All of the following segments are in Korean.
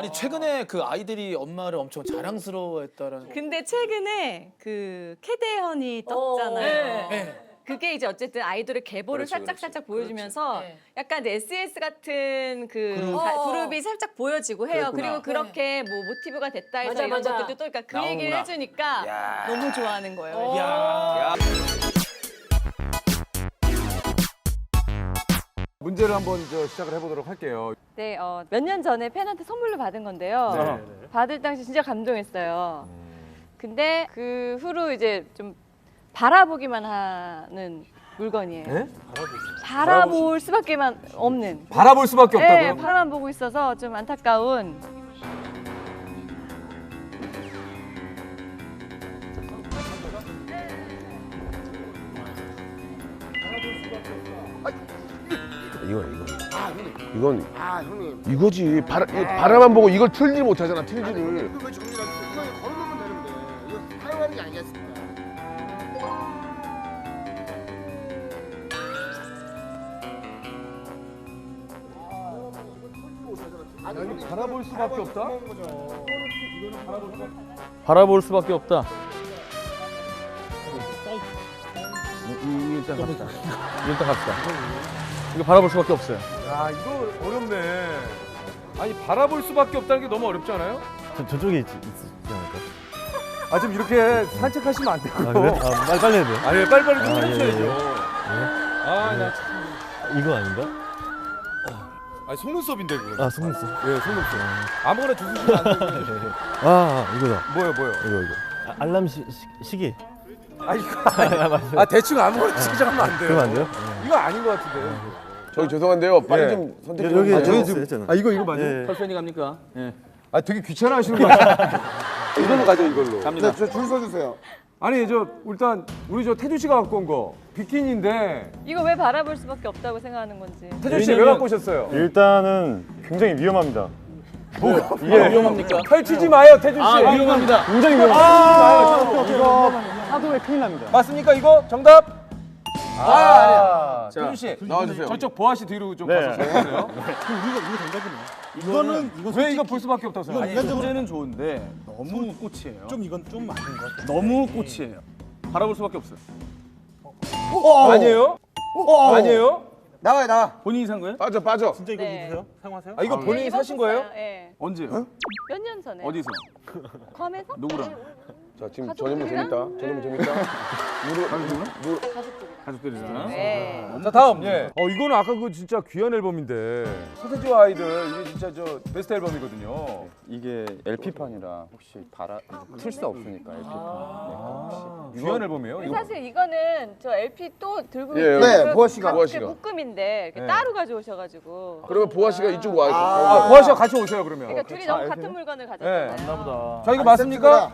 아니 최근에 그 아이들이 엄마를 엄청 자랑스러워했다라는. 근데 최근에 그 캐대헌이 떴잖아요. 네. 그게 이제 어쨌든 아이돌의 계보를 그렇지, 살짝 그렇지. 살짝 보여주면서 네. 약간 SS 같은 그 그룹. 가- 어. 그룹이 살짝 보여지고 해요. 그랬구나. 그리고 그렇게 뭐 모티브가 됐다 해서 맞아, 이런 맞아. 것들도 또 그러니까 그 얘기를 나오는구나. 해주니까 야. 너무 좋아하는 거예요. 어. 야. 문제를 한번 저 시작을 해보도록 할게요. 네, 어, 몇 년 전에 팬한테 선물로 받은 건데요. 받을 당시 진짜 감동했어요. 근데 그 후로 이제 좀 바라보기만 하는 물건이에요. 네? 바라볼 수밖에만 없는. 바라볼 수밖에 네, 없다고요? 바라만 보고 있어서 좀 안타까운. 이거 이거. 이건 아 형님. 이거지. 바라, 이거 바라만 보고 이걸 틀지 못하잖아. 틀지를. 그거 정리하세요. 그거 걸어놓으면 되는데 이거 사용하는 게 아니겠습니까? 바라볼 수밖에 없다? 바라볼 수밖에 없다. 이, 이, 일단 갑시다. 일단 갑시다. 이거 바라볼 수밖에 없어요. 야 이거 어렵네. 아니 바라볼 수밖에 없다는 게 너무 어렵지 않아요? 저, 저쪽에 있, 있지 않을까? 아좀 이렇게 산책하시면 안 되고. 아 그래? 아 빨리 빨리 해야 돼요? 아니 빨리빨리 좀 아, 예, 해주셔야죠. 예. 아 나 참. 이거 아닌가? 아니 속눈썹인데 그거. 아 속눈썹 예 속눈썹. 아무거나 주시면 안 돼요. 아, 아 이거다 뭐요 뭐요? 이거 이거 아, 알람 시, 시, 시계 아 이거 아 대충 아무거나 치자면 안 돼요. 그러면 안 돼요? 이거 아닌 것 같은데. 저기 죄송한데요. 빨리 예. 좀 선택 여- 좀. 여기 해주세요. 여기 지금 했잖아 아 이거 이거 맞아요? 예, 예. 펄펜이 갑니까? 예. 아 되게 귀찮아 하시는 거 같아요. 이걸로 가죠 이걸로. 갑니다. 저줄 서주세요. 아니 저 일단 우리 저 태주 씨가 갖고 온 거 비키니인데 이거 왜 바라볼 수밖에 없다고 생각하는 건지. 태주 씨왜 갖고 오셨어요? 일단은 굉장히 위험합니다 이게 위험합니까? 펼치지 마요 태주 씨. 아 위험합니다. 굉장히 위험합니다 아, 이거 하도에 큰일 납니다 맞습니까 이거 정답? 아, 아니야. 태주 씨 나와주세요. 저쪽 보아 씨 뒤로 좀 네. 가서 주세요. 이거는 이거 왜 이거 볼 수밖에 없다고 생각해요? 인간적으로 문제는 좋은데 너무 꽃이에요. 좀 이건 좀 아닌 것 같아. 너무 꽃이에요. 바라볼 수밖에 없어요. 아니에요? 아니에요? 나와요 나와. 본인이 산 거예요? 빠져 빠져. 진짜 이거 네. 입으세요? 사용하세요? 아 이거 본인이 네, 사신. 거예요? 예. 언제요? 몇 년 전에. 어디서? 괌에서? 누구랑? 자 지금 전현무 재밌다. 전현무 재밌다. 가족들이랑. 네. 자 다음 예. 어 이거는 아까 그 진짜 귀한 앨범인데 서태지와 아이들 이게 진짜 저 베스트 앨범이거든요. 이게 LP판이라 혹시 바라 틀 수 없으니까 LP판. 아, 귀한 앨범이에요. 이거 사실 이거는 저 LP 또 들고 예, 있는 네, 그 보아 씨가. 보아 그 씨가. 묶음인데 이렇게 네. 따로 가져오셔가지고. 그러면 보아 씨가 이쪽 와. 아, 보아 씨가 같이 오세요 그러면. 그러니까 둘이 너무 같은 물건을 가졌잖아요. 네. 나보다. 자 이거 맞습니까?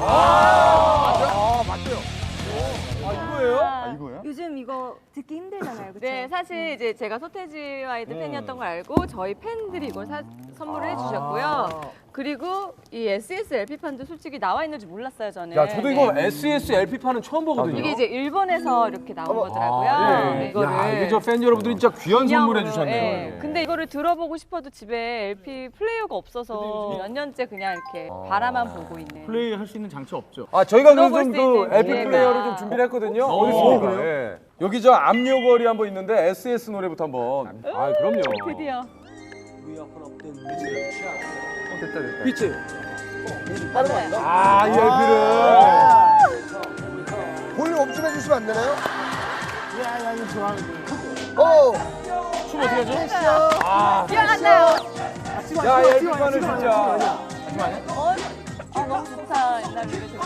아 이거 듣기 힘들잖아요, 그렇죠? 네, 사실 이제 제가 소태지 아이들 음. 팬이었던 걸 알고 저희 팬들이 이걸 사, 선물을 해주셨고요. 그리고 이 SS LP판도 솔직히 나와 있는 줄 몰랐어요, 저는. 야 저도 이거 네. SES LP판은 처음 보거든요. 이게 이제 일본에서 이렇게 나온 거더라고요. 아, 예. 이거를. 야 이게 저 팬 여러분들이 진짜 귀한 선물해 기념으로, 주셨네요. 예. 근데 이거를 들어보고 싶어도 집에 LP 플레이어가 없어서 몇 년째 그냥 이렇게 바라만 보고 있는. 플레이 할 수 있는 장치 없죠. 아 저희가 들어볼 그래서 수그 있는 LP 기회가. 플레이어를 좀 준비를 했거든요. 어, 어디 있습니까? 예. 여기 저 압력거리 한번 있는데 SS 노래부터 한번. 아 그럼요. 드디어. 됐다 됐다. 빛이. 아이 LP를. 볼륨 업좀 해주시면 안 되나요? 야 야 이거 좋아하는데. 어. 춤 어떻게 하죠? 기억나요? 야 LP판을 진짜. 어, 아, 너무 좋다. 옛날 노래 들으니까.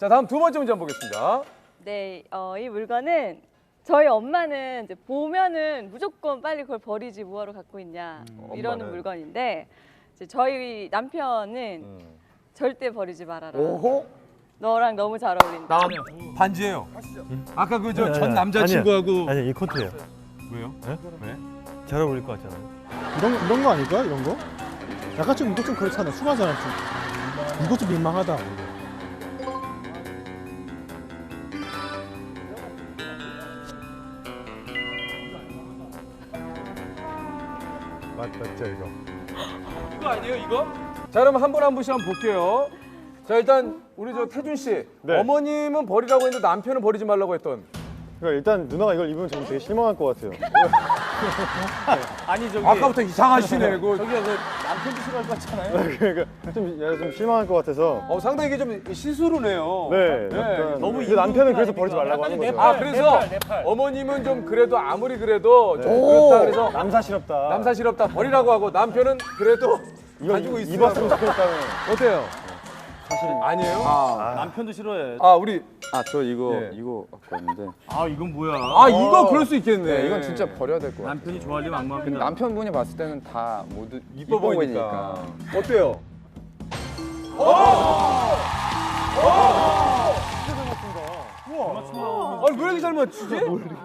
자 다음 두 번째 문제 한번 보겠습니다. 네, 어, 이 물건은 저희 엄마는 이제 보면은 무조건 빨리 그걸 버리지 뭐하러 갖고 있냐 이러는 엄마는? 물건인데 이제 저희 남편은 절대 버리지 말아라. 오호. 너랑 너무 잘 어울린다. 나오면. 반지예요. 아까 그저 아니, 전 아니, 남자친구하고 아니 이 코트예요 왜요? 네? 왜? 잘 어울릴 것 같잖아요 이런 이런 거 아닐까? 이런 거? 약간 좀 이거 좀 그렇잖아. 순하잖아 좀. 이것도 민망하다. 맞죠 이거. 이거 아니에요 이거? 자 그럼 한 분 한 분씩 한번 볼게요. 자 일단 우리 저 태준 씨 네. 어머님은 버리라고 했는데 남편은 버리지 말라고 했던. 그러니까 일단 누나가 이걸 입으면 저는 되게 실망할 것 같아요. 아니 저기 아까부터 이상하시네. 그 그러니까 좀, 야, 좀 실망할 것 같아서. 어, 상당히 이게 좀 시스루네요. 네, 약간 근데 남편은 그래서 버리지 말라고 하는 거죠. 아 그래서 어머님은 좀 그래도 아무리 그래도 좀 그렇다 그래서 남사시럽다. 남사시럽다 버리라고 하고 남편은 그래도 이거 가지고 있으라고. 입었으면 좋겠다는. 어때요? 사실 아니에요? 남편도 싫어해. 아 우리 아 저 이거 예. 이거 갖고 왔는데 아 이건 뭐야? 아 이거 그럴 수 있겠네. 네, 이건 진짜 버려야 될 것 같아요. 남편이 좋아하려면 안 근데 맞는다. 남편분이 봤을 때는 다 모두 이뻐 보이니까. 어때요? 아니 왜 이렇게 잘 맞추지?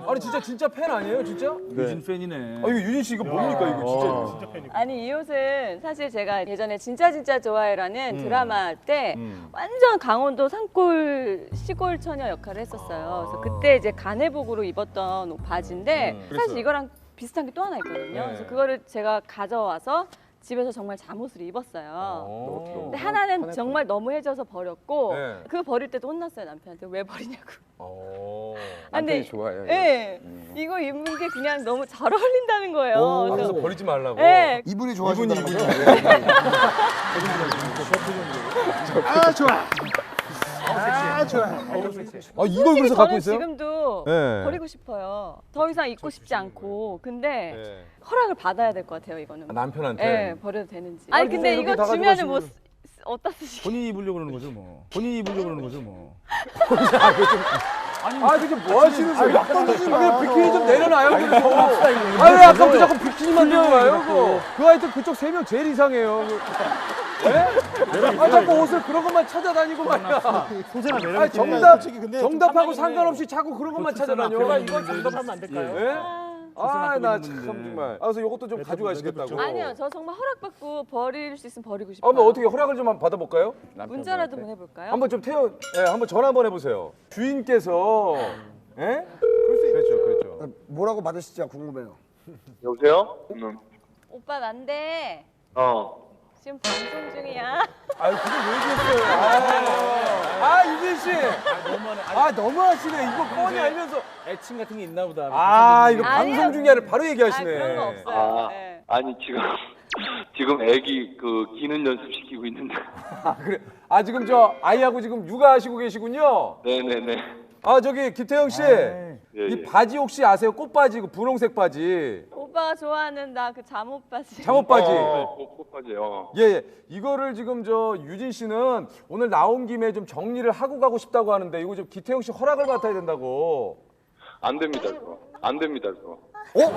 아니 진짜 진짜 팬 아니에요 진짜? 유진 팬이네. 아 이거 유진 씨 이거 뭡니까 이거 진짜? 아니 이 옷은 사실 제가 예전에 진짜 진짜 좋아해라는 드라마 때 완전 강원도 산골 시골 처녀 역할을 했었어요. 그래서 그때 이제 가내복으로 입었던 옷 바지인데 사실 이거랑 비슷한 게 또 하나 있거든요. 네. 그래서 그거를 제가 가져와서 집에서 정말 잠옷을 입었어요. 어. 근데 하나는 정말 너무 해져서 버렸고 네. 그거 버릴 때도 혼났어요 남편한테 왜 버리냐고. 어. 아, 근데 남편이 좋아해요. 이거. 예, 이거 입은 게 그냥 너무 잘 어울린다는 거예요. 아, 그래서 버리지 말라고. 예, 이분이 좋아하신다는 이분이. 거죠? 아 좋아. 아 좋아. 아 이걸 솔직히 그래서 갖고 저는 있어요? 지금도 네. 버리고 싶어요. 더 이상 입고 싶지 않고. 근데 네. 허락을 받아야 될 것 같아요, 이거는. 아, 남편한테. 예, 버려도 되는지. 아니 근데 이렇게 이거 다 주면은 뭐 가져가시면- 쓰- 어디다 쓰시게? 본인이 입으려고 그러는 거죠 뭐. 본인이 입으려고 그러는 거죠 뭐. 아 이게 뭐 하시는 거예요? 막 던지지 마. 그냥 비키니 좀 내려놔요. 아왜 아까부터 자꾸 비키니만 내려놔요? 그거. 그 하여튼 그쪽 세 명 제일 이상해요. 그- 예? 아 자꾸 옷을 그런 것만 찾아다니고 말이야. 소재가 매력 아니 정답 정답하고 상관없이 자꾸 그런 것만 찾아다녀. 이건 정답하면 안 될까요? 예? 아 나참 입었는데. 정말. 아, 그래서 이것도 좀 가져가시겠다고. 아니요, 저 정말 허락받고 버릴 수 있으면 버리고 아, 싶어요. 그럼 어떻게 허락을 좀 한번 받아볼까요? 문자라도 한번 해볼까요? 한번 좀 태워, 예, 한번 전화 한번 해보세요. 주인께서, 예? 그렇죠, 그렇죠. 뭐라고 받으실지 궁금해요. 여보세요? 응. 오빠 난데 어. 지금 방송 중이야. 아유, 그걸 왜 얘기했어요? 아, 아, 유진 씨. 아, 너무하시네. 이거 뻔히 알면서. 애칭 같은 게 있나 보다. 아, 이거. 방송 중에 바로 아 얘기하시네. 그런 거 없어요. 아, 네. 아니 지금 지금 애기 그 기는 연습 시키고 있는데. 아, 그래. 아, 지금 저 아이하고 지금 육아하시고 계시군요. 네네네. 아, 저기 김태형 씨. 예, 이 예. 바지 혹시 아세요? 꽃바지, 그 분홍색 바지. 오빠가 좋아하는 나 그 잠옷 바지. 잠옷 바지. 어, 꽃바지요. 예, 예. 이거를 지금 저 유진 씨는 오늘 나온 김에 좀 정리를 하고 가고 싶다고 하는데 이거 좀 기태형 씨 허락을 받아야 된다고. 안 됩니다 그거. 안 됩니다 그거. 왜요?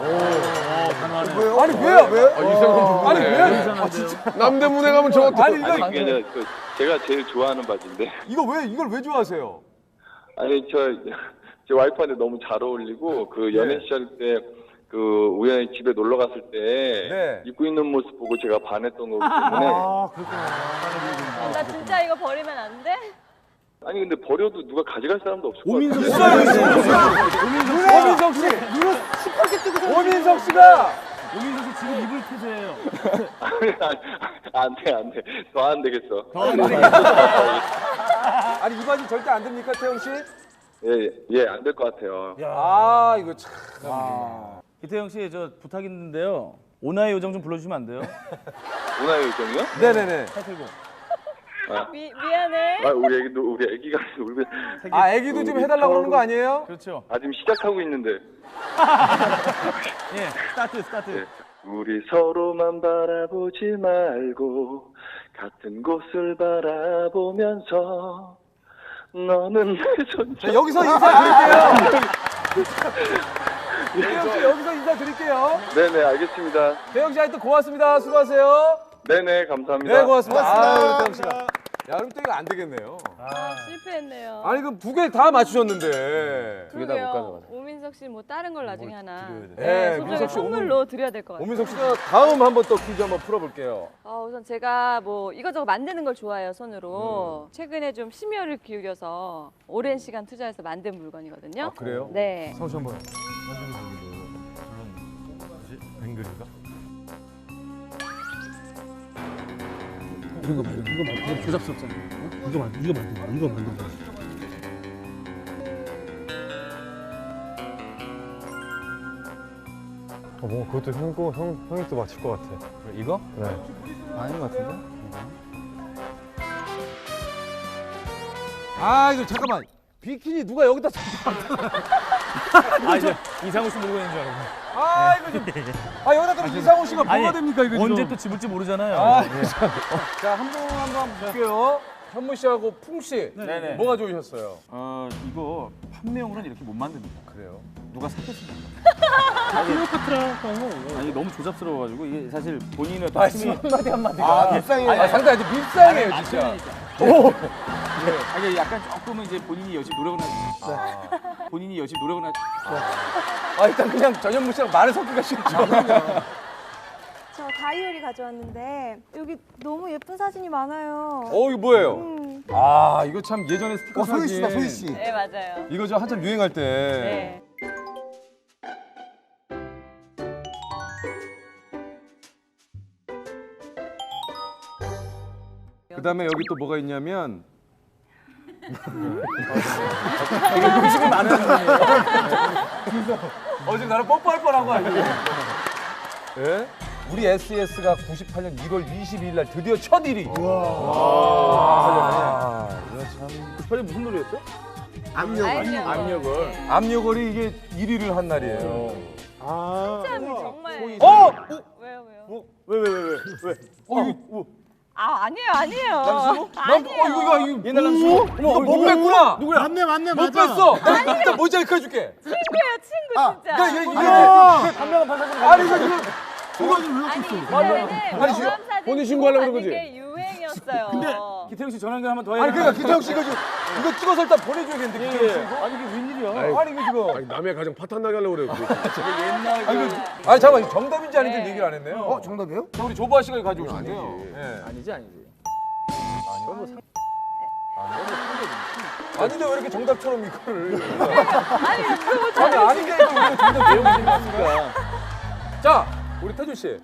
아니 왜요? 왜? 아, 이상한 아니 부분이네. 왜? 아 진짜. 남대 문에 가면 저거 또 아니 이거 아니 그게 아니라 그 제가 제일 좋아하는 바지인데. 이거 왜 이걸 왜 좋아하세요? 아니 저 제 와이프한테 너무 잘 어울리고 그 연애 시절 때 그 우연히 집에 놀러 갔을 때 네. 입고 있는 모습 보고 제가 반했던 거기 때문에 나 진짜 이거 버리면 안 돼? 아니 근데 버려도 누가 가져갈 사람도 없을 것 오민석 같아요. 오민석 씨. 눈을 시퍼게 뜨고 오민석 씨가 오민석 씨 지금 입을 태세예요. 안돼 안돼 더안 되겠어. 아니 이 바지 절대 안 됩니까 태형 씨? 예 예 안 될 것 같아요. 아 이거 참. 기태영 씨 저 부탁 있는데요. 오나의 요정 좀 불러주시면 안 돼요? 문화 요정이요? 네네네. 타이틀곡. 미, 미안해. 아 우리 애기도 우리 애기가 울면 아 애기도 좀 해달라고 그러는 거 아니에요? 그렇죠. 아 지금 시작하고 있는데 예, 스타트 스타트. 네. 우리 서로만 바라보지 말고 같은 곳을 바라보면서 너는 내 존재 자, 여기서 인사드릴게요. 태형 씨 여기서 인사드릴게요. 네네 알겠습니다 태형 씨 하여튼 고맙습니다. 수고하세요. 네네 감사합니다 네 고맙습니다. 아유, 태형 씨가. 야 그럼 또 이거 안 되겠네요. 아, 실패했네요. 아니 그럼 두 개 다 맞추셨는데. 두개다못 그러게요. 가져가네. 오민석 씨 뭐 다른 걸 나중에 하나 돼. 네, 네, 소정의 민석 씨 선물로 드려야 될 것 같아요. 오민석 씨가 다음 한 번 또 퀴즈 한번 풀어볼게요. 어, 우선 제가 뭐 이것저것 만드는 걸 좋아해요 손으로. 음. 최근에 좀 심혈을 기울여서 오랜 시간 투자해서 만든 물건이거든요. 아 그래요? 네. 상수 한번. 이거 봐, 이거 봐, 이거 조잡스럽잖아. 어? 이거 만, 이거 만든 거야, 이거 만든 거야. 어, 뭐 그것도 형, 거- 형, 형이 또 맞출 것 같아. 이거? 네. 아닌 것 같은데? 아 이거 잠깐만. 비키니 누가 여기다 아 이제 이상우 씨 물고 있는 줄 알고. 아 이거 좀. 아 여기다 그럼 이상호 씨가 뭐가 아니, 됩니까 이거 언제? 또 집을지 모르잖아요. 아, 자, 한번 한번 볼게요. 현무 씨하고 풍 씨. 네네. 뭐가 좋으셨어요? 어 이거 판매용으로는 이렇게 못 만듭니다. 그래요. 누가 샀겠습니까? 아니 너무 조잡스러워가지고 이게 사실 본인의 어떤 말씀 힘이 한마디 한마디가. 아, 밉상이에요. 아, 상당히 아주 밉상이에요, 진짜. 아니 약간 조금은 이제 본인이 열심히 노력을 하 본인이 열심히 노력을 하 아, 일단 그냥 전현무 씨랑 말을 섞기가 싫죠. 저 다이어리 가져왔는데 여기 너무 예쁜 사진이 많아요. 어, 이거 뭐예요? 음, 아, 이거 참 예전에 스티커 어, 소희 사진. 씨다, 소희 씨. 네, 맞아요. 이거 저 한참 유행할 때. 네. 그다음에 여기 또 뭐가 있냐면 어제 나랑 뽀뽀할 뻔한 거 아니에요? 예? 우리 SES가 98년 1월 22일 날 드디어 첫 1위. 와. 98년 무슨 노래였죠? 압력. 알죠. 압력을. 네. 압력걸이 이게 1위를 한 날이에요. 아. 짬이 정말. 어? 왜요, 왜요? 왜왜왜 왜 왜? 어, 이거 아, 아니에요, 아니에요. 난, 어, 아니에요. 이거, 이거, 이거. 옛날 남친. 어머, 못 뺐구나. 누구야? 맞네, 맞네, 못 맞아. 뺐어. 내가 일단 모자이크 해줄게. 친구예요, 친구 진짜. 그러니까 이게, 아. 단명한 반사점. 아니, 이거 지금. 아니, 이전에는 아니, 지금 본인 신고하려고 그러는 받 는게 유행이었어요. 기태형 씨 전화 연결 한번 더 해야 아니, 그러니까 기태형 씨 이거 지금 이거 찍어서 일단 보내줘야겠는데, 기태형 씨. 이거? 아니 이게 웬일이야? 아니, 이거 지금. 아니 남의 가정 파탄 나게 하려고 그래요. 그거. 옛날 아니, 이거, 아니 잠깐만, 이거 정답인지 아닌지 네. 얘기를 안 했네요. 어, 정답이에요? 자, 우리 조보아 씨가 이거 가져오셨는데요. 아니지. 예. 아니지 아니지. 아닌데 왜 이렇게 정답처럼 이거를. 아니, 그거 아니, 아닌데 이거 우리가 정답 내용이 생겼으니까. 자, 우리 태준 씨.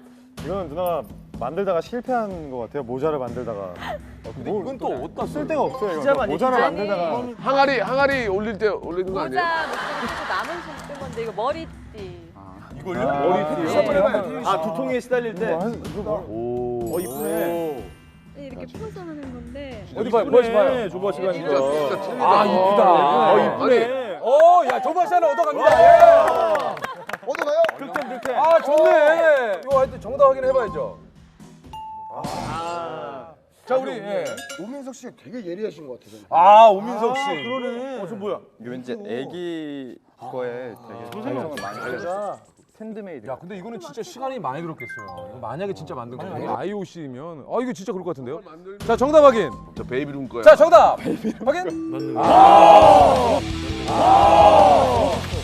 이거는 누나가 만들다가 실패한 것 같아요. 모자를 만들다가. 근데 이건 또 어디다 쓸 쓸데가 없어요. 많이 모자를 아니. 만들다가. 항아리 항아리 올릴 때 올리는 거 아니에요? 모자 쓰고 남은 신쓴 건데 이거 머리띠. 이걸요? 머리띠요? 한번 해봐요. 아 두통에 시달릴 때. 이거 뭐- 어 이쁘네. 이렇게 펴서 하는 건데. 어디 봐요, 보여줘 봐요. 조보아 씨가 진짜 진짜 틀리다. 아, 이쁘다. 어, 이쁘네. 어, 야, 조보아 씨 하나 얻어갑니다. 예. 얻어가요? 득템 득템. 아, 좋네. 이거 하여튼 정답 확인해봐야죠. 자, 우리, 예. 오민석 씨가 되게 예리하신 것 같아요. 아, 오민석 씨. 그러네. 어저 뭐야? 이게 왠지 애기 거에 되게 정성을 많이 하셨어요. 핸드메이드. 야, 근데 이거는 진짜 시간이 많이 들었겠어요. 이거 만약에 진짜 만든 거예요. IOC면, 아, 이거 진짜 그럴 것 같은데요? 자, 정답 확인. 저 베이비룸 거야. 자, 정답. 확인.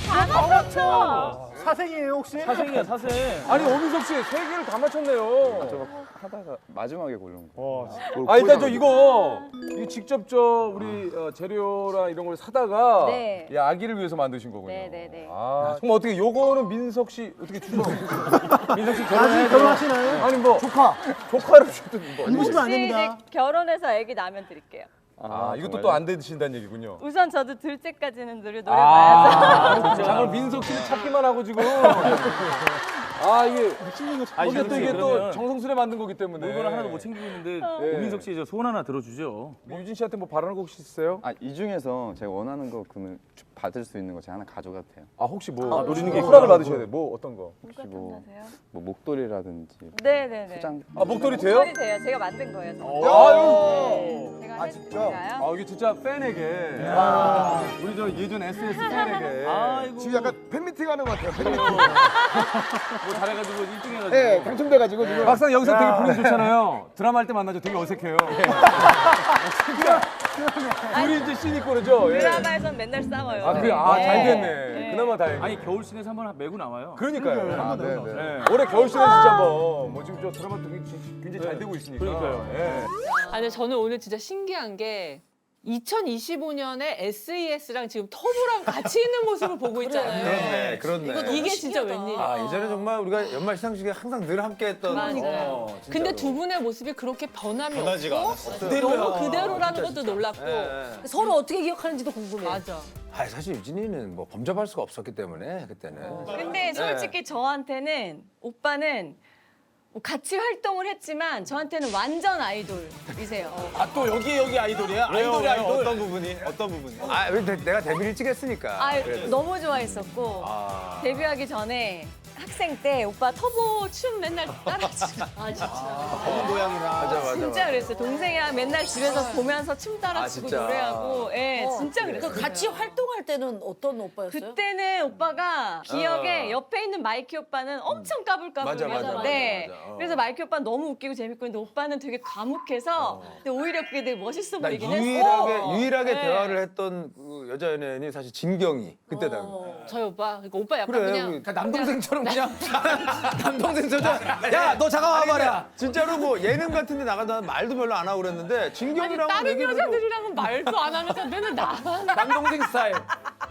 다 맞췄죠? 사생이에요, 혹시? 사생이야 사생. 아니, 오민석 씨, 세 개를 다 맞췄네요. 저거 하다가 마지막에 고른 거. 와, 아 일단 저 이거 이거 직접 저 우리 어, 재료랑 이런 걸 사다가 네. 이 아기를 위해서 만드신 거군요. 네, 네, 네. 아 그럼 어떻게 요거는 민석 씨 어떻게 주셔? 민석 씨 아직 결혼해 결혼하시나요? 아니 뭐 조카. 조카를 주든 뭐. 이거 안 혹시 됩니다. 이제 결혼해서 아기 나면 드릴게요. 아 이것도 또 안 되신다는 얘기군요. 우선 저도 둘째까지는 노래 노래 봐야죠. 아, 자 그럼 민석 씨는 찾기만 하고 지금. 아 이게 아 근데 또 이게 또 정성스레 만든 거기 때문에. 물건을 하나도 못 챙기고 있는데 오민석 씨 저 소원 하나 들어주죠. 뭐 유진 씨한테 뭐 바라는 거 혹시 있어요? 아 이 중에서 제가 원하는 거 그러면 주- 받을 수 있는 거 제가 하나 가져가도 돼요. 아 혹시 뭐 노리는 게 허락을 있구나. 받으셔야 돼. 뭐 어떤 거? 누가 뭐-? 뭐 목도리라든지 네네네. 포장. 아 목도리 돼요? 목소리 돼요. 제가 만든 거예요. 저는. 아유. 네, 제가 아, 진짜? 해드릴까요? 아 이게 진짜 팬에게 우리 저 예전 SS 팬에게 아이고. 지금 약간 팬미팅 하는 것 같아요. 팬미팅. 뭐 뭐 잘해가지고 1등 해가지고. 네, 당첨돼가지고 지금. 막상 여기서 되게 분위기 좋잖아요. 드라마 할 때 만나죠. 되게 어색해요. 둘이 이제 씬 있고 그러죠. 예. 드라마에선 맨날 싸워요. 아, 그래? 아, 잘 네. 됐네. 네. 그나마 다행이네. 아니 겨울 씬에서 한번 메고 나와요. 그러니까요. 아, 네, 네. 네. 올해 겨울 시즌 진짜 뭐, 뭐 지금 저 드라마 되게 굉장히 잘 되고 있으니까. 그러니까요. 예. 아, 근데 저는 오늘 진짜 신기한 게 2025년에 SES랑 지금 터보랑 같이 있는 모습을 보고 있잖아요. 그렇네, 그렇네. 이게 진짜 웬일이야. 아, 예전에 정말 우리가 연말 시상식에 항상 늘 함께했던. 그러니까요. 어, 진짜로. 근데 두 분의 모습이 그렇게 변함이 변하지가 없고 않았어요. 너무 그대로라는 것도 놀랍고 예. 서로 어떻게 기억하는지도 궁금해. 맞아. 아, 사실 유진이는 뭐 범접할 수가 없었기 때문에 그때는. 근데 솔직히 저한테는 오빠는 뭐 같이 활동을 했지만 저한테는 완전 아이돌이세요. 아 또 여기 여기 아이돌이야? 아이돌이 아이돌. 어떤 부분이? 어떤 부분이? 아, 왜 내- 내가 데뷔를 찍었으니까. 아, 그래도. 너무 좋아했었고 아. 데뷔하기 전에 학생 때 오빠 터보 춤 맨날 따라추고 아 진짜 검은 고양이랑. 맞아, 맞아. 진짜 맞아. 그랬어요 동생이랑 맨날 집에서 보면서 춤 따라추고 아, 진짜? 노래하고 예 진짜 그랬어요 같이 활동할 때는 어떤 오빠였어요? 그때는 오빠가 기억에 어. 옆에 있는 마이키 오빠는 엄청 까불까불했는데 맞아, 맞아. 어. 그래서 마이키 오빠는 너무 웃기고 재밌고 했는데 오빠는 되게 과묵해서 근데 오히려 그게 되게 멋있어 나 보이긴 유일하게 했어 유일하게 네. 대화를 했던 그 여자 연예인이 사실 진경이 그때 당시. 저희 오빠. 그러니까 오빠 약간 그래, 그냥 우리 남동생처럼 그냥 남동생처럼 야너 잠깐만 와봐라. 진짜로 뭐 예능 같은데 나가다 말도 별로 안 하고 그랬는데 진경이랑 다른 얘기를 여자들이랑은 말도 안 하면서 맨날 나만 남동생 스타일.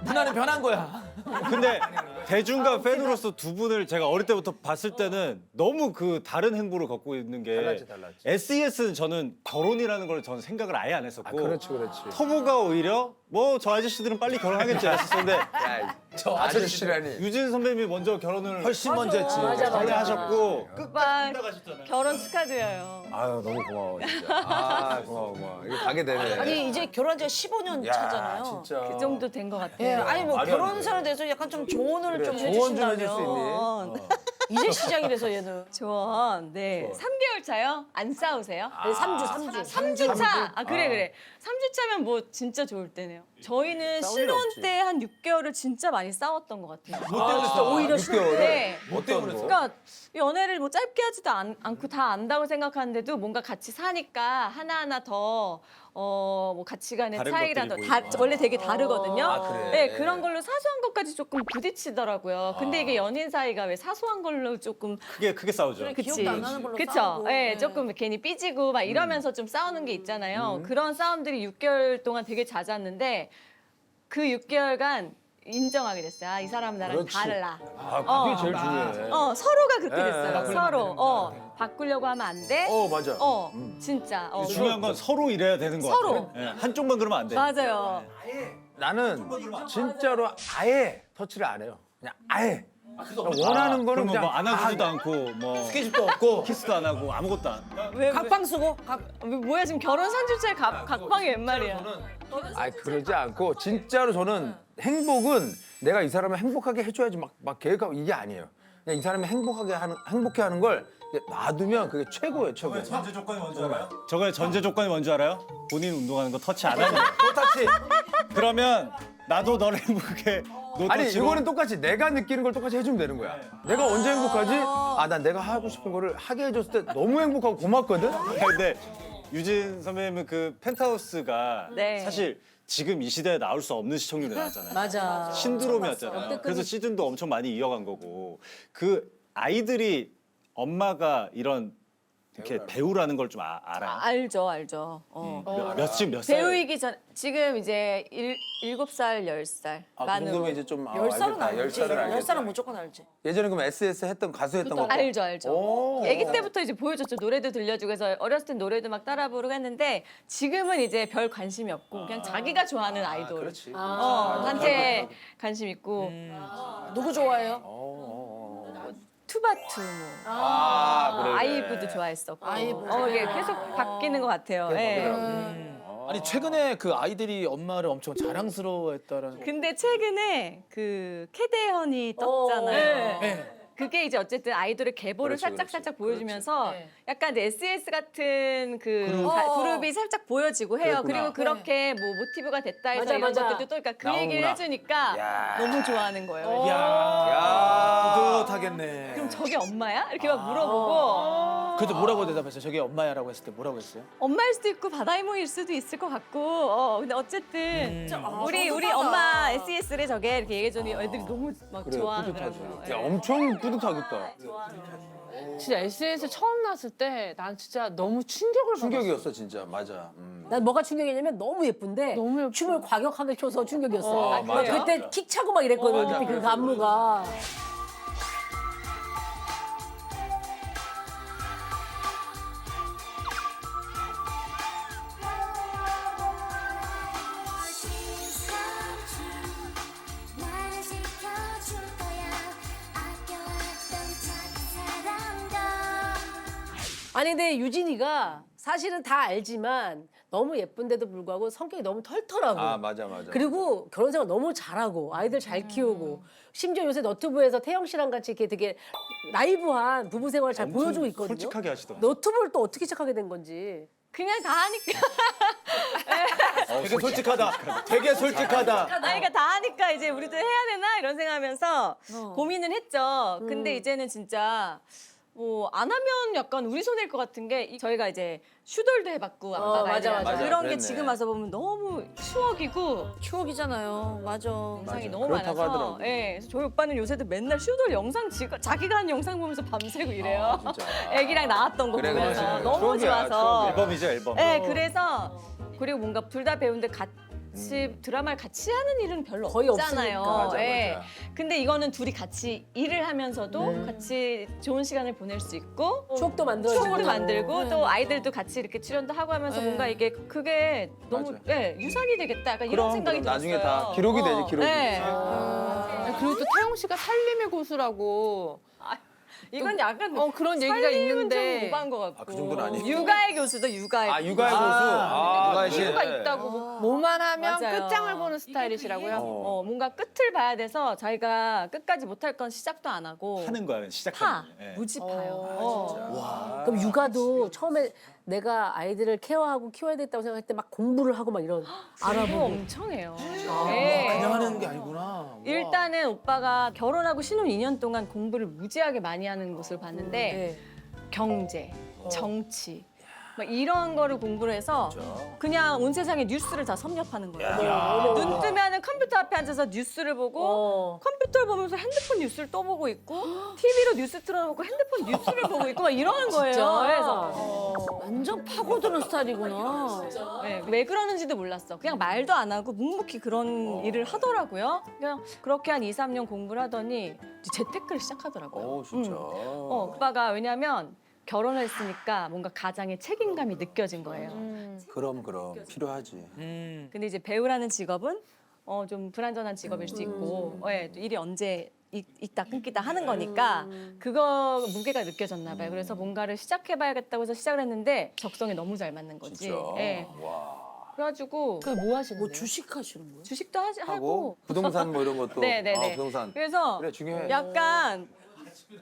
누나는 변한 거야. 근데 대중과 팬으로서 두 분을 제가 어릴 때부터 봤을 때는 너무 그 다른 행보를 걷고 있는 게 달랐지, 달랐지. SES는 저는 결혼이라는 걸 저는 생각을 아예 안 했었고 그렇지 그렇지. 터보가 오히려 뭐 저 아저씨들은 빨리 결혼하겠지 했었는데 야, 저 아저씨라니. 유진 선배님이 먼저 결혼을 훨씬 먼저 했지. 빨리 하셨고 오빠 결혼 축하드려요 아유 너무 고마워 진짜. 아 고마워 고마워. 이거 가게 되네. 아니 이제 결혼한 지가 15년 야, 차잖아요. 진짜. 그 정도 된 것 같아요 예, 아니 뭐 말이 안 결혼사에 대해서 약간 좀 조언을 그래, 좀 조언 좀 해줄 수 해주신다면 있니? 어. 이제 시작이라서 얘는 조언 네 3개월 차요? 안 싸우세요? 네, 3주 3주 3주 차. 아 그래 그래. 3주 차면 뭐 진짜 좋을 때네요. 저희는 싸울 일 신혼 없지. 때 한 6개월을 진짜 많이 싸웠던 것 같아요. 뭐 때문에 싸워? 오히려 6개월을 네. 뭐 때문에 싸워? 그러니까 연애를 뭐 짧게 하지도 않, 않고 다 안다고 생각하는데도 뭔가 같이 사니까 하나하나 더 어, 뭐 가치관의 다른 것들이 다 보이고. 원래 되게 다르거든요. 아, 그래? 네, 그런 걸로 사소한 것까지 조금 부딪히더라고요. 근데 이게 연인 사이가 왜 사소한 걸로 조금 크게 크게 싸우죠. 그래, 기억도 안 나는 걸로 그쵸? 싸우고. 예, 네. 조금 괜히 삐지고 막 이러면서 좀 싸우는 게 있잖아요. 그런 싸움들이 6개월 동안 되게 잦았는데 그 6개월간 인정하게 됐어요. 아, 이 사람은 나랑 그렇지. 달라. 아 그게 어. 제일 중요해. 어, 서로가 그렇게 네, 됐어요. 바꾸려고 서로. 어, 바꾸려고 하면 안 돼. 어 맞아. 어, 진짜. 어, 중요한 건 서로 이래야 되는 거 서로. 같아요. 예, 한쪽만 그러면 안 돼. 맞아요. 나는 진짜로 아예 터치를 안 해요. 그냥 아예. 원하는 거는 그러면 그냥 뭐 안아주지도 않고 뭐 스킨십도 없고 키스도 안 하고 아무것도 안. 왜, 왜, 각방 쓰고 각 왜, 뭐야 지금 결혼 3주차에 각, 각방이 웬 말이야. 아 그러지 않고 진짜로 저는 행복은 내가 이 사람을 행복하게 해줘야지 막, 막 계획하고 이게 아니에요. 그냥 이 사람이 행복하게 하는 행복해 하는 걸 놔두면 그게 최고예요 최고. 전제 조건이 뭔지 알아요? 저거의 전제 조건이 뭔지 알아요? 본인 운동하는 거 터치 안 하는 거. 터치. 그러면 나도 너를 행복해. 노 아니 터치로. 이거는 똑같이 내가 느끼는 걸 똑같이 해주면 되는 거야. 내가 언제 행복하지? 아 난 내가 하고 싶은 거를 하게 해줬을 때 너무 행복하고 고맙거든. 근데 유진 선배님은 그 펜트하우스가 네. 사실 지금 이 시대에 나올 수 없는 시청률이 나왔잖아요. 맞아. 신드롬이었잖아요. 그래서 시즌도 엄청 많이 이어간 거고 그 아이들이 엄마가 이런 이렇게 배우라는 걸 좀 아, 알아요. 알죠, 알죠. 어. 몇, 몇, 지금 몇 살? 배우이기 전 지금 이제 일, 7살, 10살 아, 그 만으로 정도면 이제 좀 아, 열 살은 알겠다. 열 알지. 살은 열 알겠다. 살은 무조건 알지. 예전에 그럼 SS 했던 가수 했던 거. 알죠, 알죠. 오. 아기 때부터 이제 보여줬죠. 노래도 들려주고 해서 어렸을 땐 노래도 막 따라 부르고 했는데 지금은 이제 별 관심이 없고 그냥 자기가 좋아하는 아이돌 그렇지. 어, 한테 관심 있고 누구 좋아해요? 투바투 뭐 아, 그래, 그래. 아이브도 좋아했었고 아이브. 어, 이게 계속 바뀌는 것 같아요. 예. 아니 최근에 그 아이들이 엄마를 엄청 자랑스러워했다라는. 근데 최근에 그 캐대헌이 떴잖아요. 네. 그게 이제 어쨌든 아이돌의 계보를 그렇지, 살짝 그렇지, 살짝 보여주면서 네. 약간 이제 SS 같은 그 그룹. 가- 어. 그룹이 살짝 보여지고 해요. 그랬구나. 그리고 그렇게 뭐 모티브가 됐다 해서 맞아, 이런 맞아. 것들도 또 그러니까 그 얘기를 나오는구나. 해주니까 야. 너무 좋아하는 거예요. 야, 뿌듯하겠네. 그럼 저게 엄마야? 이렇게 막 물어보고 그래도 뭐라고 대답했어요? 저게 엄마야라고 했을 때 뭐라고 했어요? 엄마일 수도 있고 바다이모일 수도 있을 것 같고 어 근데 어쨌든 아, 우리 우리 엄마 SES래 저게 이렇게 얘기해주니 애들이 너무 막 그래 좋아하더라고요. 야 엄청 뿌듯 하겠다. 진짜 SS 처음 나왔을 때 난 진짜 너무 충격을 받았어. 충격이었어 진짜 맞아. 음. 난 뭐가 충격이냐면 너무 예쁜데 너무 예뻐. 춤을 과격하게 춰서 충격이었어. 어, 아, 맞아. 그때 킥 차고 막 이랬거든. 맞아. 그때 그 안무가. 아니 근데 유진이가 사실은 다 알지만 너무 예쁜데도 불구하고 성격이 너무 털털하고 아 맞아 맞아. 그리고 결혼 생활 너무 잘하고 아이들 잘 키우고 심지어 요새 너튜브에서 태영 씨랑 같이 이렇게 되게 라이브한 부부 생활 잘 엄청 보여주고 있거든요. 솔직하게 하시더라고요. 너튜브를 또 어떻게 시작하게 된 건지. 그냥 다 하니까 되게 솔직하다. 되게 솔직하다. 아니 그러니까 다 하니까 이제 우리도 해야 되나 이런 생각하면서 고민은 했죠. 근데 이제는 진짜 뭐 안 하면 약간 우리 손해일 것 같은 게 이- 저희가 이제 슈돌도 해봤고 아빠가 맞아, 애들이랑 맞아. 그런 게 그랬네. 지금 와서 보면 너무 추억이고 추억이잖아요. 맞아. 영상이 맞아. 너무 그렇다고 많아서 하더라고. 예, 그래서 저희 오빠는 요새도 맨날 슈돌 영상 지, 자기가 한 영상 보면서 밤새고 이래요. 아, 진짜. 애기랑 나왔던 거 그래, 그래, 보면서 그래. 너무 추억이야, 좋아서 추억이야. 앨범이죠 앨범. 네, 그래서 그리고 뭔가 둘 다 배우는데 같 이 드라마를 같이 하는 일은 별로 거의 없잖아요. 없으니까. 맞아, 예. 맞아. 근데 이거는 둘이 같이 일을 하면서도 같이 좋은 시간을 보낼 수 있고 추억도 만들어지고. 추억도 만들고 또 아이들도 같이 이렇게 출연도 하고 하면서 뭔가 이게 그게 너무 맞아. 예, 유산이 되겠다. 약간 이런 그럼, 생각이 그럼 들었어요. 나중에 다 기록이 되지 기록이. 네. 아, 그리고 또 태영 씨가 살림의 고수라고 이건 약간 어 그런 얘기가 살림은 있는데 좀 오버한 것 같고. 아, 그 정도는 아니고. 육아의 교수도 육아의 아 육아의 교수. 고수. 아, 육아의 신. 이유가 있다고 뭐만 하면 맞아요. 끝장을 보는 스타일이시라고요? 어, 뭔가 끝을 봐야 돼서 자기가 끝까지 못할 건 시작도 안 하고 하는 거야 파 시작하는. 예. 무지 파요. 어. 그럼 육아도 처음에 내가 아이들을 케어하고 키워야 되겠다고 생각할 때 막 공부를 하고 막 이런 공부 알아보고. 엄청 해요. 아, 네. 그냥 하는 게 아니구나. 일단은 오빠가 결혼하고 신혼 2년 동안 공부를 무지하게 많이 하는 모습을 봤는데 네. 경제, 정치 막 이런 거를 공부를 해서 그냥 온 세상의 뉴스를 다 섭렵하는 거예요. 눈 뜨면은 컴퓨터 앞에 앉아서 뉴스를 보고 어. 컴퓨터를 보면서 핸드폰 뉴스를 또 보고 있고 TV로 뉴스 틀어놓고 핸드폰 뉴스를 보고 있고 막 이러는 거예요. 진짜? 그래서 완전 파고드는 스타일이구나. 네, 왜 그러는지도 몰랐어. 그냥 말도 안 하고 묵묵히 그런 일을 하더라고요. 그냥 그렇게 한 2, 3년 공부를 하더니 이제 재테크를 시작하더라고요. 오 진짜. 음. 어, 오빠가 왜냐면 결혼을 했으니까 뭔가 가장의 책임감이 느껴진 거예요. 그럼 그럼 필요하지. 음. 근데 이제 배우라는 직업은 어, 좀 불안전한 직업일 수 있고 어, 예, 또 일이 언제 있, 있다 끊기다 하는 거니까 그거 무게가 느껴졌나 봐요. 그래서 뭔가를 시작해봐야겠다고 해서 시작을 했는데 적성에 너무 잘 맞는 거지. 진짜. 예. 와. 그래가지고 그 뭐 하시는데요? 뭐 주식 하시는 거예요? 주식도 하지, 하고 하고 부동산 뭐 이런 것도. 네네네. 아, 부동산. 그래서 그래 중요해. 약간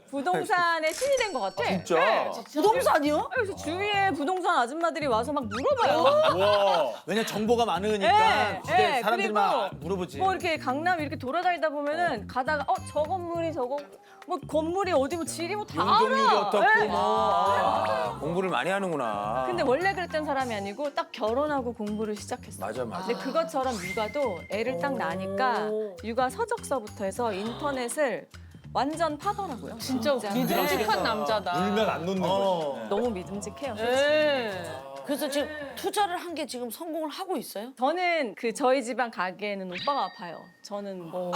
부동산의 신이 된 것 같아. 진짜? 네. 부동산이요? 그래서 주위에 부동산 아줌마들이 와서 막 물어봐요. 와. 왜냐 정보가 많으니까 네, 주변 네, 사람들이 막 그리고 물어보지. 뭐 이렇게 강남 이렇게 돌아다니다 보면은 가다가 어 저 건물이 저거 뭐 건물이 어디 뭐 질이 뭐 다 용적률이 알아. 어떻고 네. 뭐. 아. 공부를 많이 하는구나. 근데 원래 그랬던 사람이 아니고 딱 결혼하고 공부를 시작했어. 맞아 맞아. 근데 그것처럼 육아도 애를 딱 낳으니까 육아 서적서부터 해서 인터넷을 완전 파더라고요. 진짜 믿음직한 남자다. 울면 안 놓는 거예요. 네. 너무 믿음직해요. 네. 그래서 지금 투자를 한 게 지금 성공을 하고 있어요? 저는 그 저희 집안 가게는 오빠가 아파요. 저는 뭐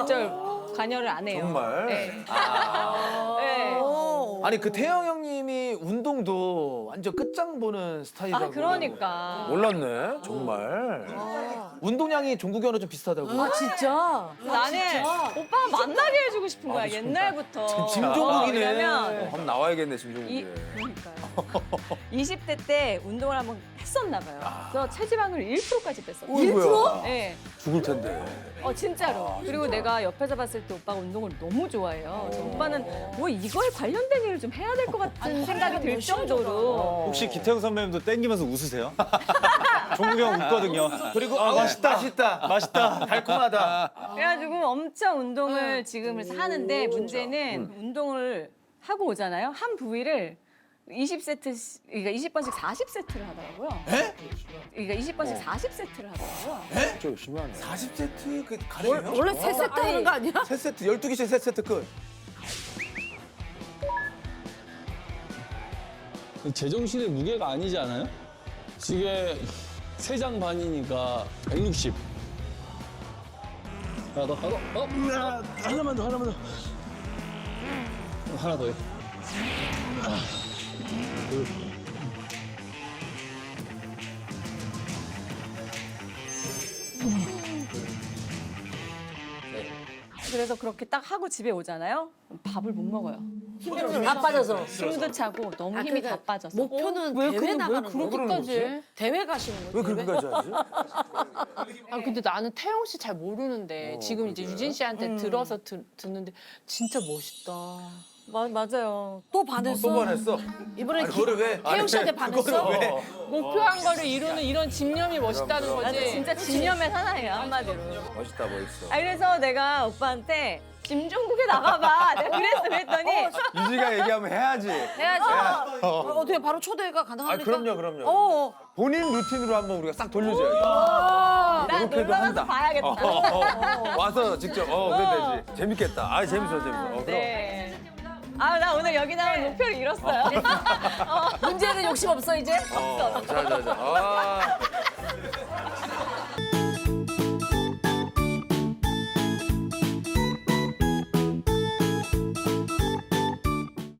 일절 관여를 안 해요. 정말. 네. 아. 네. 아니 그 태영 형님이 운동도 완전 끝장 보는 스타일이라고. 아 그러니까. 몰랐네 정말. 운동량이 종국이 형랑 좀 비슷하다고. 아 진짜? 나는 오빠가 만나게 해주고 싶은 거야 옛날부터. 짐종국이네. 왜냐면 한번 나와야겠네 이 심종국에. 그러니까요. 20대 때 운동을 한번 했었나 봐요. 그래서 체지방을 1%까지 뺐어요. 어이구야. 네. 죽을 텐데. 어 진짜로. 그리고 내가 옆에서 봤을 때 오빠가 운동을 너무 좋아해요. 그래서 오빠는 뭐 이거에 관련된 일을 좀 해야 될 것 같은 생각이 들 정도로. 혹시 기태형 선배님도 땡기면서 웃으세요? 종국이 형 웃거든요. 그리고 아, 아, 맛있다. 맛있다. 맛있다. 달콤하다. 그래가지고 엄청 운동을 지금 그래서 하는데 문제는 운동을 하고 오잖아요. 한 부위를 20세트, 그러니까 20번씩 40세트를 하더라고요. 에? 그러니까 20번씩 40세트를 하더라고요. 좀 심하네. 40세트 그 원- 원래 세 세트 하는 거 아니야? 세 세트 12개씩 세 세트 끝. 제정신의 무게가 아니지 않아요? 이게 세 장 반이니까 160. 하나 더, 하나 더. 어, 야, 하나만 더, 하나만 더. 하나 더 해. 그래서 그렇게 딱 하고 집에 오잖아요. 밥을 못 먹어요. 다 빠져서. 숨도 차고 너무 아, 힘이 다 빠져서. 목표는 왜 대회 나가는 거. 그렇게까지 해? 대회 가시는 거예요? 왜 그렇게까지 하지? 아 근데 나는 태영 씨 잘 모르는데 지금 이제 유진 씨한테 들어서 드, 듣는데 진짜 멋있다. 마, 맞아요. 또 반했어? 또 반했어. 이번에 아니, 그거를 왜? 태영 씨한테 반했어? 그거를 왜? 목표한 거를 이루는 이런 집념이 멋있다는 거지. 진짜 집념의 하나예요 한마디로. 멋있다, 멋있어. 아 그래서 내가 오빠한테 김종국에 나가봐. 내가 그랬어 그랬더니 유지가 얘기하면 해야지. 해야지. 어. 어떻게 바로 초대가 아, 가능합니까? 그럼요, 그럼요. 어. 본인 루틴으로 한번 우리가 싹 돌려줘야지. 난 놀러 가서 한다. 봐야겠다. 어, 어, 어. 와서 직접, 어, 그래 되지. 재밌겠다. 아, 재밌어, 재밌어. 어, 그럼. 네. 아 나 오늘 여기 나온 목표를 이뤘어요. 문제는 욕심 없어 이제? 어, 자, 자, 자. 아,